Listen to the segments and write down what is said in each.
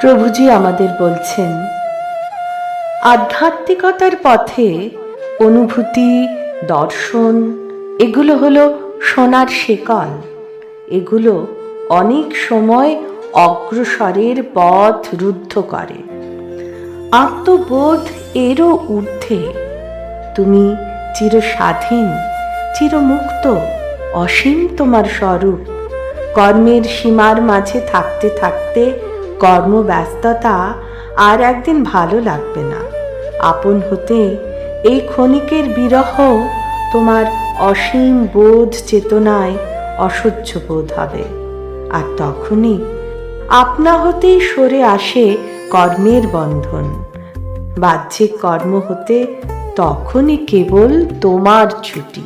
প্রভুজি আমাদের বলছেন, আধ্যাত্মিকতার পথে অনুভূতি, দর্শন, এগুলো হলো সোনার শেকল। এগুলো অনেক সময় অগ্রসরের পথ রুদ্ধ করে। আত্মবোধ এরও ঊর্ধ্বে। তুমি চির স্বাধীন চিরমুক্ত, অসীম তোমার স্বরূপ। কর্মের সীমার মাঝে থাকতে থাকতে কর্মব্যস্ততা আর একদিন ভালো লাগবে না। আপন হতে এই ক্ষণিকের বিরহ তোমার অসীম বোধ চেতনায় অসহ্য বোধ হবে। আর তখনই আপনা হতেই সরে আসে কর্মের বন্ধন। বাহ্যিক কর্ম হতে তখনই কেবল তোমার ছুটি।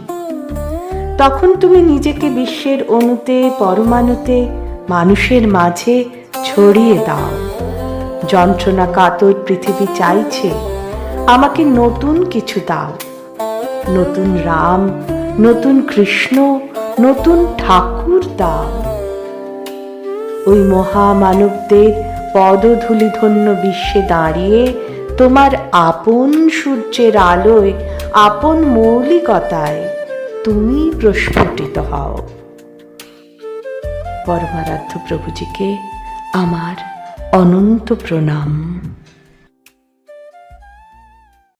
তখন তুমি নিজেকে বিশ্বের অণুতে, পরমাণুতে, মানুষের মাঝে ছড়িয়ে দাও। যন্ত্রণা কাতর পৃথিবী চাইছে, আমাকে নতুন কিছু দাও। নতুন রাম, নতুন কৃষ্ণ, নতুন ঠাকুর দাও। ওই মহামানবদের পদধূলিধন্য বিশ্বে দাঁড়িয়ে তোমার আপন সূর্যের আলোয়, আপন মৌলিকতায় তুমি প্রস্ফুটিত হও। পরমারাধ্য প্রভুজিকে আমার অনন্ত প্রণাম।